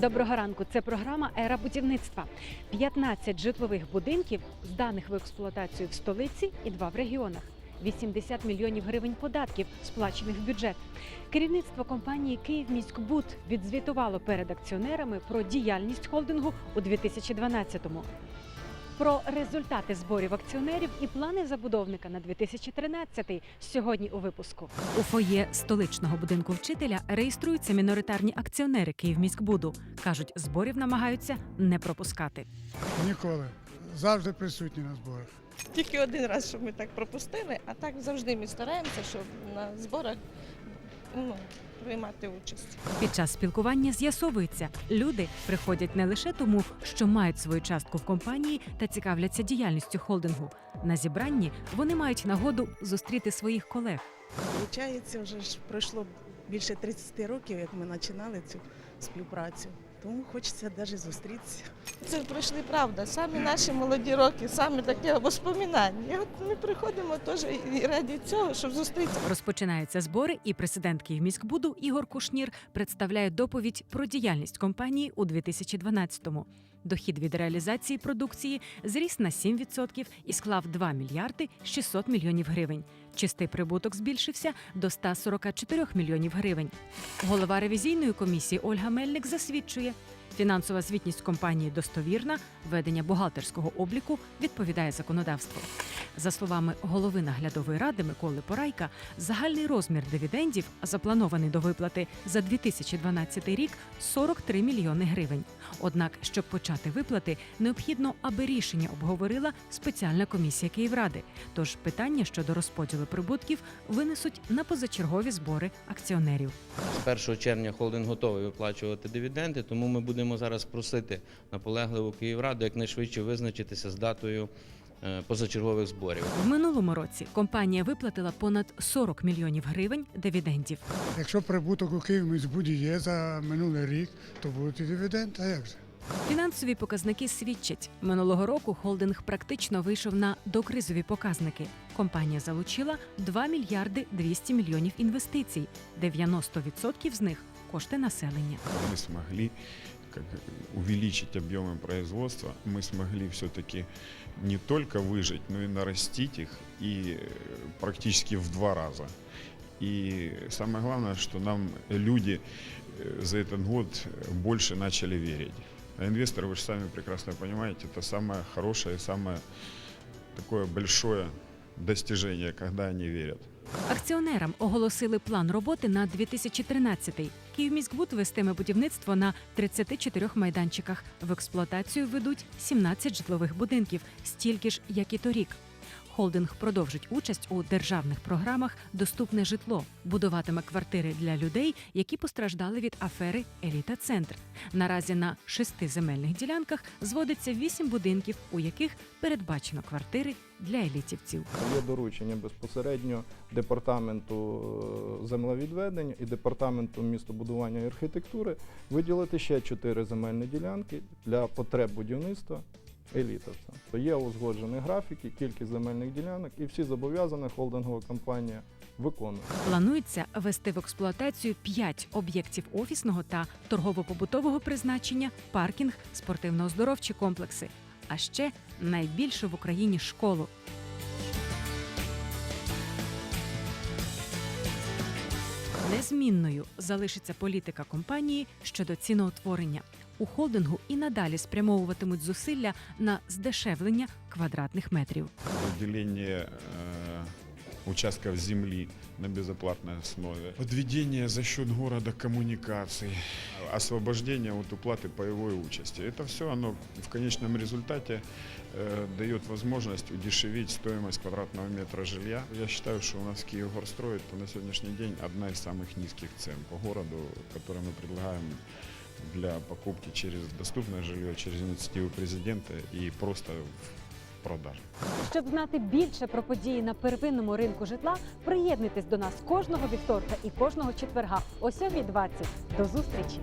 Доброго ранку. Це програма Ера будівництва. 15 житлових будинків, зданих в експлуатацію в столиці і два в регіонах. 80 мільйонів гривень податків, сплачених в бюджет. Керівництво компанії «Київміськбуд» відзвітувало перед акціонерами про діяльність холдингу у 2012-му. Про результати зборів акціонерів і плани забудовника на 2013 сьогодні у випуску. У фоє столичного будинку вчителя реєструються міноритарні акціонери Київміськбуду. кажуть, зборів намагаються не пропускати. Ніколи. Завжди присутні на зборах. Тільки один раз, що ми так пропустили, а так завжди ми стараємося, щоб на зборах ну, приймати участь. Під час спілкування з'ясовується, люди приходять не лише тому, що мають свою частку в компанії та цікавляться діяльністю холдингу. На зібранні вони мають нагоду зустріти своїх колег. Получається, вже ж пройшло більше 30 років, як ми починали цю співпрацю. Тому хочеться навіть зустрітися. Це пройшли правда. Самі наші молоді роки, саме таке воспоминання. І от ми приходимо теж і раді цього, щоб зустрітися. Розпочинаються збори, і президент Київміськбуду Ігор Кушнір представляє доповідь про діяльність компанії у 2012-му. Дохід від реалізації продукції зріс на 7% і склав 2 мільярди 600 мільйонів гривень. Чистий прибуток збільшився до 144 мільйонів гривень. Голова ревізійної комісії Ольга Мельник засвідчує, фінансова звітність компанії достовірна, ведення бухгалтерського обліку відповідає законодавству. За словами голови наглядової ради Миколи Порайка, загальний розмір дивідендів, запланований до виплати за 2012 рік 43 мільйони гривень. Однак, щоб почати виплати, необхідно, аби рішення обговорила спеціальна комісія Київради. Тож питання щодо розподілу прибутків винесуть на позачергові збори акціонерів. З 1 червня холдинг готовий виплачувати дивіденди, тому ми будемо зараз просити наполегливо Київраду якнайшвидше визначитися з датою е, позачергових зборів. В минулому році компанія виплатила понад 40 мільйонів гривень дивідендів. Якщо прибуток у Київміськбуді є за минулий рік, то будуть і дивіденди, а як же? Фінансові показники свідчать, минулого року холдинг практично вийшов на докризові показники. Компанія залучила 2 мільярди 200 мільйонів інвестицій. 90% з них кошти населення. мы смогли как, увеличить объемы производства, мы смогли все-таки не только выжить, но и нарастить их и э, практически в два раза. И самое главное, что нам люди э, за этот год больше начали верить. А инвесторы, вы же сами прекрасно понимаете, это самое хорошее, самое такое большое достижение, когда они верят. Акціонерам оголосили план роботи на 2013-й. Київміськбуд вестиме будівництво на 34 майданчиках. В експлуатацію ведуть 17 житлових будинків, стільки ж, як і торік. Холдинг продовжить участь у державних програмах Доступне житло, будуватиме квартири для людей, які постраждали від афери Еліта Центр. Наразі на шести земельних ділянках зводиться вісім будинків, у яких передбачено квартири для елітівців. Є доручення безпосередньо департаменту е, землевідведення і департаменту містобудування і архітектури виділити ще чотири земельні ділянки для потреб будівництва елітовця. То є узгоджені графіки, кількість земельних ділянок, і всі зобов'язані холдингова компанія виконує. Планується ввести в експлуатацію 5 об'єктів офісного та торгово-побутового призначення, паркінг, спортивно-оздоровчі комплекси, а ще найбільшу в Україні школу. Незмінною залишиться політика компанії щодо ціноутворення. У холдингу і надалі спрямовуватимуть зусилля на здешевлення квадратних метрів. выделение э, участков земли на безоплатной основе, подведение за счет города коммуникаций, освобождение от уплаты паевой участи. Это все оно в конечном результате э, дает возможность удешевить стоимость квадратного метра жилья. Я считаю, что у нас Киевгорстрой это на сегодняшний день одна из самых низких цен по городу, которые мы предлагаем для покупки через доступное жилье, через инициативу президента и просто в продаже. Щоб знати більше про події на первинному ринку житла, приєднуйтесь до нас кожного вівторка і кожного четверга о 7.20. До зустрічі!